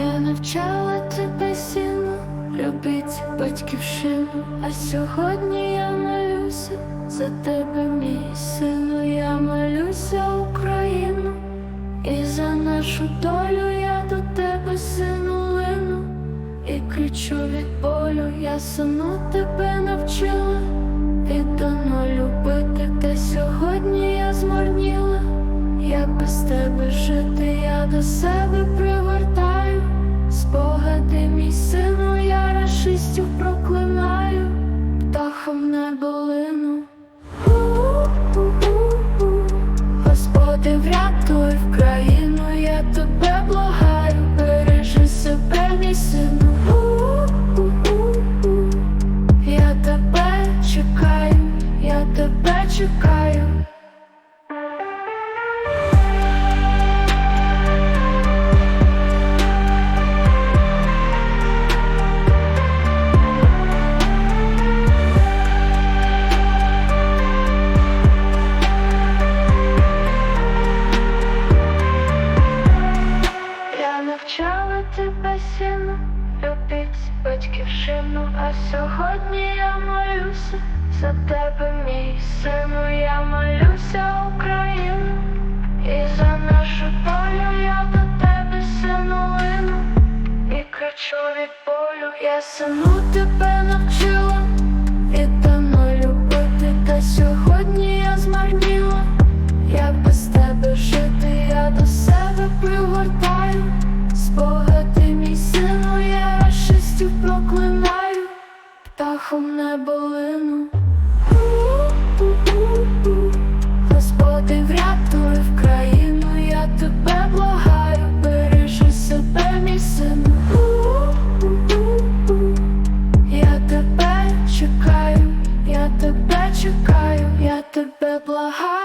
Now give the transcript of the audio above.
навчала тебе сину, любить батьківщину, а сьогодні я молюся за тебе, мій сину, я молюся Україну, і за нашу долю. Я до тебе, сину, лину, і кричу від болю, я сину тебе навчила, віддано любити, та сьогодні я змарніла. Як без тебе жити, я до себе привертаю я проклинаю, птахом не У-у-у-у. Батьківщину, а сьогодні я молюся за тебе, мій сину, я молюся Україну, і за нашу долю. Я до тебе, сину, і кричу від болю, я сину тебе навчила, віддано любити, та сьогодні я змарніла. Як без тебе жити, я до себе пригортаю спогади, мій сину, я рашистів проклинаю, птахом неболину. Господи, врятуй в країну, я тебе благаю, бережи себе, мій сину. Я тебе чекаю, я тебе чекаю, я тебе благаю,